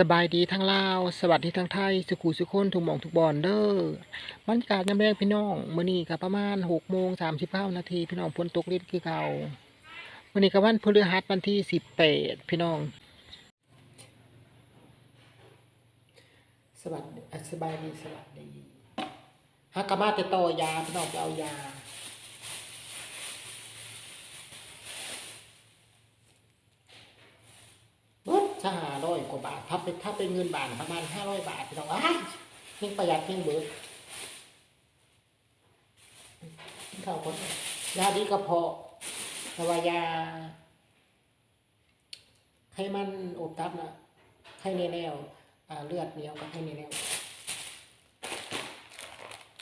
สบายดีทั้งลาว สวัสดีทั้งไทย สุขุสุคนทุกหม่องทุกบอนเด้อบรรยากาศยามแรกพี่น้องมื้อนี้ก็ประมาณ6โมง39นาทีพี่น้องฝนตกลิ้นคือเก่ามื้อนี้ก็วันพฤหัสวันที่18พี่น้อง สวัสดีสบายดีสวัสดีฮักกะมาแต่ต่อยาพี่น้องไปเอายา เบิด สหาร้อยกว่าบาทถ้าเป็นถ้าเป็นเงินบาทประมาณห้าร้อยบาทพี่น้องอ้ายเพียงประหยัดเพียงเบิดข้าวคนยาดีกระเพาะแต่ว่ายาไขมันอบตับนะไข้ในแนวอ่เลือดเหนียวกับไข้ในแนว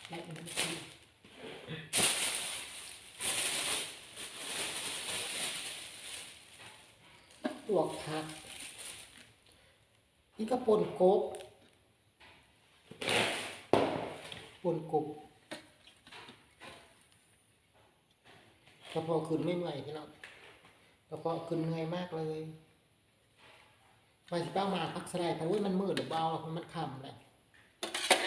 ได้อีกนิดนึงลวกผัก นี่ก็ปนกบปนกบกระเพาะขึ้นไม่ไหวพี่น้องกระเพาะขึ้นเหนื่อยมากเลยไปสิเป้ามาพักสไลด์แต่ว่ามันมืดหรือเบาเพราะมันค่ำเลย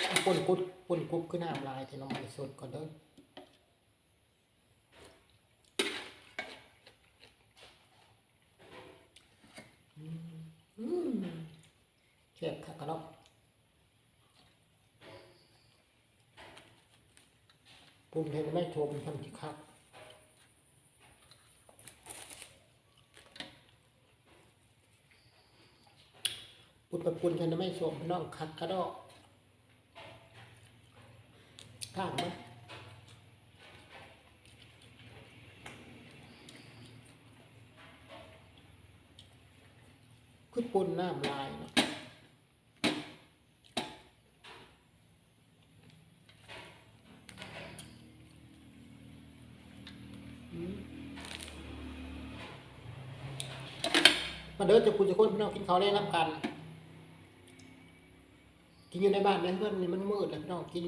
เอาปนกุดปนกุบขึ้นน้ำลายที่น้องไปสดก่อนเด้ออืม เทียบขักกันเนาะปุ่มเห็นไม่ชมทำที่คักปุ่นประปุ่นเห็นไม่ชมน้องคักกระดอกข้างมั้ยคือปุ่นน้ำลายเนาะ มาเดินจะคุณจะคนพี่น้องกินข้าวแรงรับกัน กินอยู่ในบ้านเนี่ยเพื่อนนี่มันมืดเลยพี่น้องกิน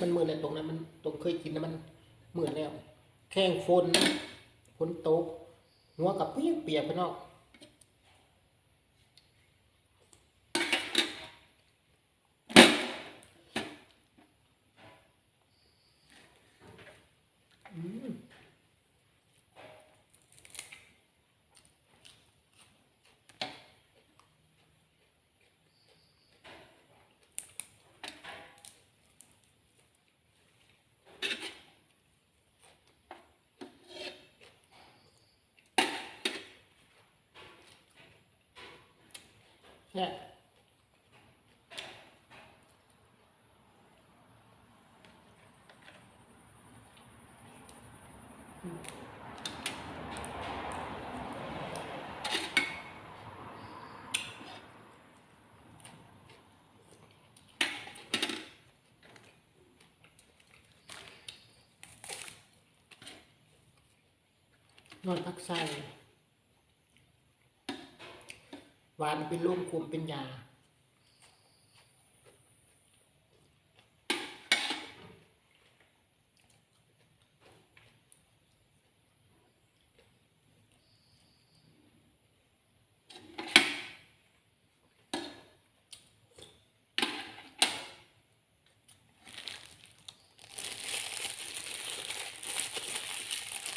มันมืดเลยตรงนั้นมันตรงเคยกินนะมันมืดแล้ว แข้งฝนฝนตกหัวกับเปียกเปียกพี่น้องอืม เนี่ยนอนพักใส่ห วานเป็นร่มคุมเป็นยา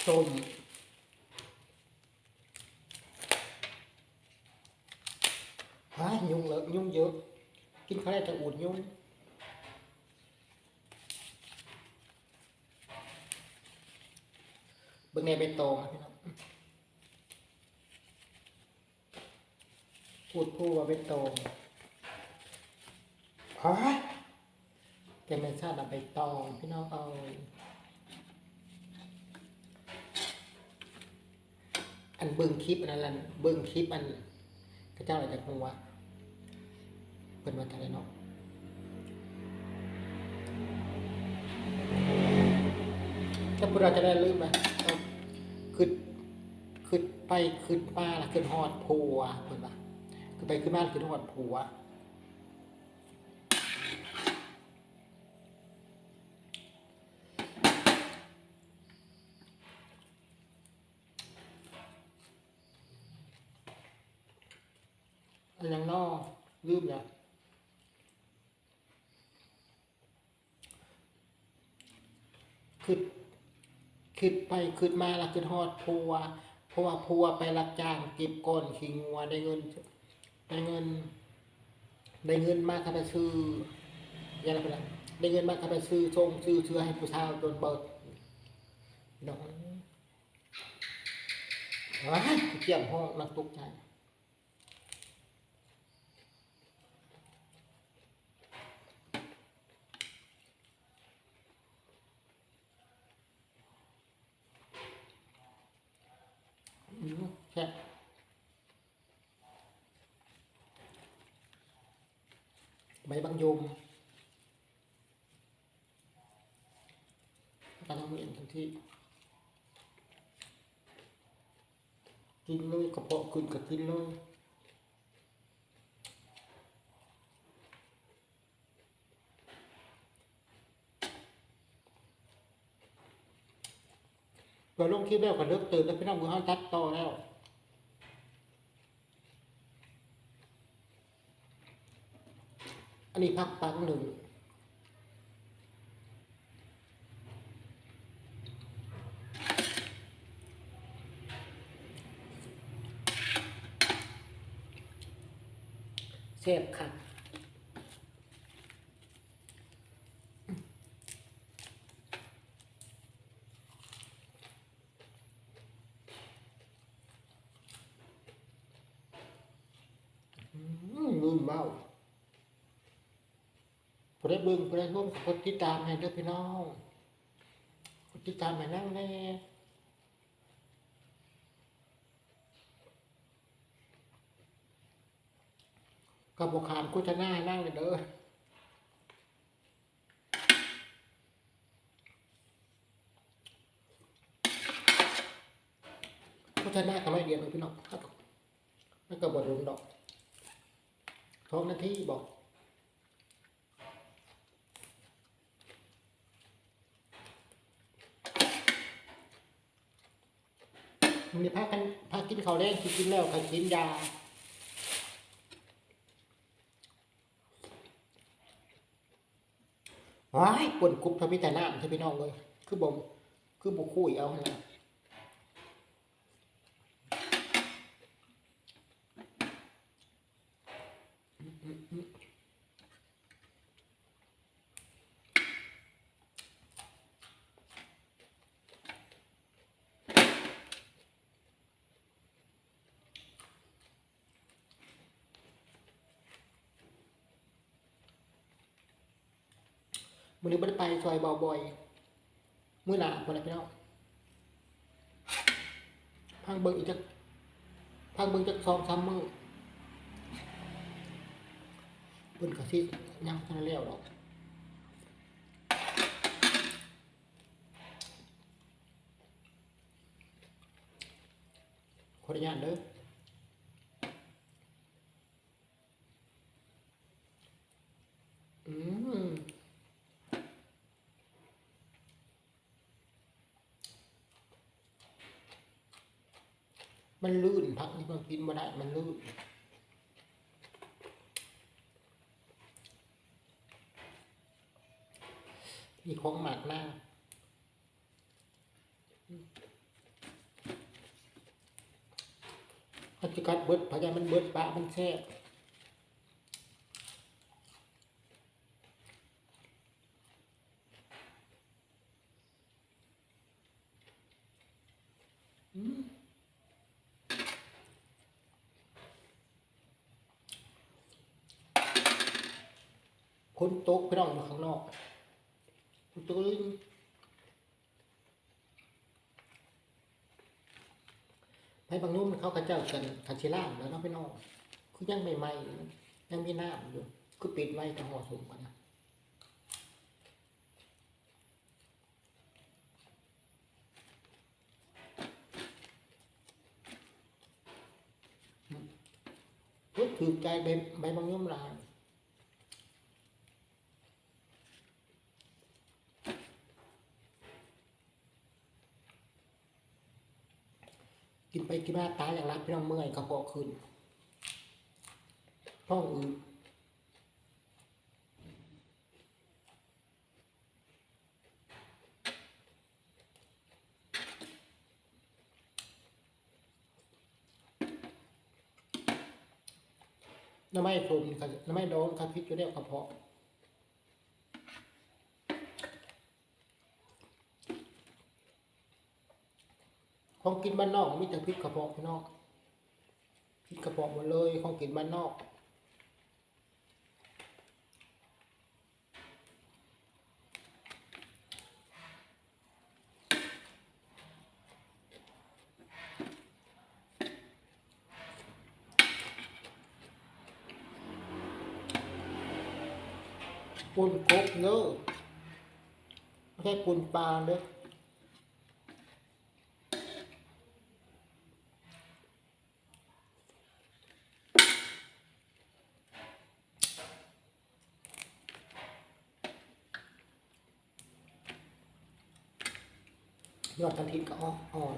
ส้ม ฮะยุงเลยยุ่งเยอะ กินข้าวได้แต่อูดยุงเบิ่งในใบตองอะพี่น้องพูดพูดว่าใบตองฮะแกไม่ทราบว่าใบตองพี่น้องเอาอันเบิ่งคลิปอันนั้นเบิ่งคลิปอันพระเจ้าอะไรจากหัว เป็นวันอะไรเนาะถ้าพวกเราจะได้ลืมไหมเอาขึ้นขึ้นไปขึ้นมาล่ะขึ้นหอดผัวเพิ่นว่าขึ้นไปขึ้นมาขึ้นหอดผัวอันยังนอลืมเนี่ยคือ คิดไปคิดมาแล้วคิดฮอดพัวเพราะว่าพัวไปรับจ้างเก็บก้อนขี้งัวได้เงินได้เงิน ได้เงินมากครับไปซื้อยังไงไปละได้เงินมากครับไปซื้อชงซื้อเชื้อให้ผู้ชายโดนเบิดน้องว้ายเกี่ยมห้องนักตกใจ อืมแค่ใบบางโยมการทำเองทันที เราลงคลิปแล้วก็เลิกตื่นแล้วพี่น้องมือห้าตัดต่อแล้วอันนี้พักปังหนึ่งเสียบค่ะ อืมลืมเบ้าพอได้ เบิ่งพอได้ร่วมกับคนติดตามให้เด้อพี่น้องคนติดตามให้นั่งแน่กับบขามโฆษณานั่งเลยเด้อโฆษณาก็ไม่เดียวเลยพี่น้องครับแล้วก็บดลงดอกท้องหน้าที่บอก มีพากันพากินข้าวแรงกินแล้วใครกินยาว้ายปนกรุบทำพิแต่น้ำใช่พี่น้องเลยคือบ่มคือบุคุยเอาหั่นนะมือ นี้ไม่ได้ไปซอยเบาบ่อยมือหนาคนไหนพี่น้องพังเบิ้งอีกจักพังเบิ้งจักสองสามมือเบิ้งกะซิยังทันแล้วดอกขออนุญาตเด้อม มันลื่นพักนี่มันกินมาได้ มันลื่นมีของหมักหน้าเขาจะกัดเบิดพยายามมันเบิดปะมันแซ่บอืม คนโต๊ะไปนอนอยู่ข้างนอกคนโต๊ะลิงไปบางนุ่มเขากระเจ้ากันคันชิล่างแล้วเนาะไปนอกคือยังใหม่ๆยังมีน้ำอยู่คือปิดไว้กับห่อถุงกันนะถือใจใบใบบางนุ่มลาย กินไปกินมาตายอย่างรักพี่น้องเมื่อยกระเพาะขึ้นท้องอืดน้ำไม่คมน้ำไม่โดนค่ะพิษอยู่แล้วกระเพาะ ของกินบ้านนอกมีแต่พริกกระเพาะพี่น้องพริกกระเพาะหมดเลยของกินบ้านนอกปุ่นกบเนอะไม่ใช่ปุ่นปลาเด้อ ยอดทันทีก็อ่อน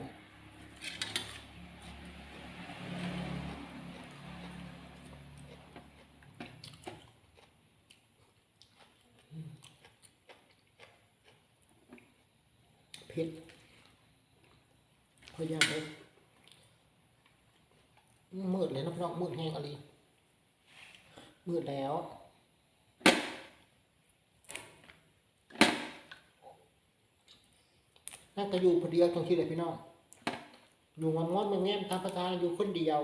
เผ็ดพยากเลยมืดเลยนะพี่น้องมืดแห้งอะไรมืดแล้ว น่าจะอยู่คนเดียวตรงที่เลยพี่น้องอยู่งอนงอนๆแง่ๆตามประกาอยู่คนเดียว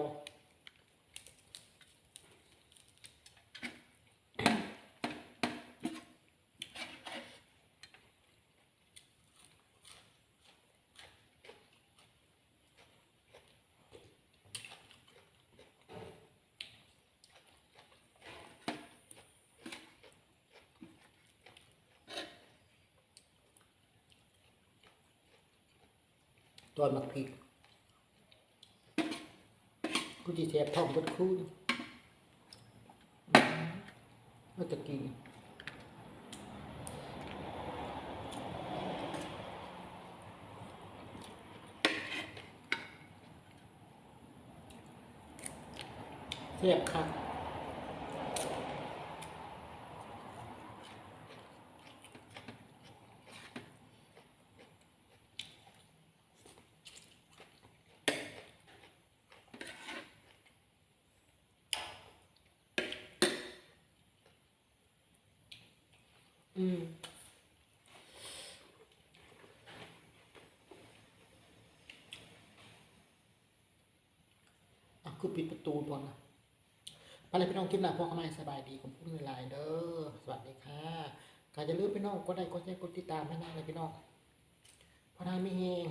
ตอนมักพริกกูจะแสบท้องบดคืนก็จะกินแซ่บค่ะ อืมอะคือปิดประตูบอนนะไปเลยพี่น้องกินหลับพวกเขาไม่สบายดีผมพูดในไลน์เด้อสวัสดีค่ะการจะลืมพี่น้องก็ได้ก็แจ้งกดติดตามให้นะเลยพี่น้องเพราะได้ไม่เฮง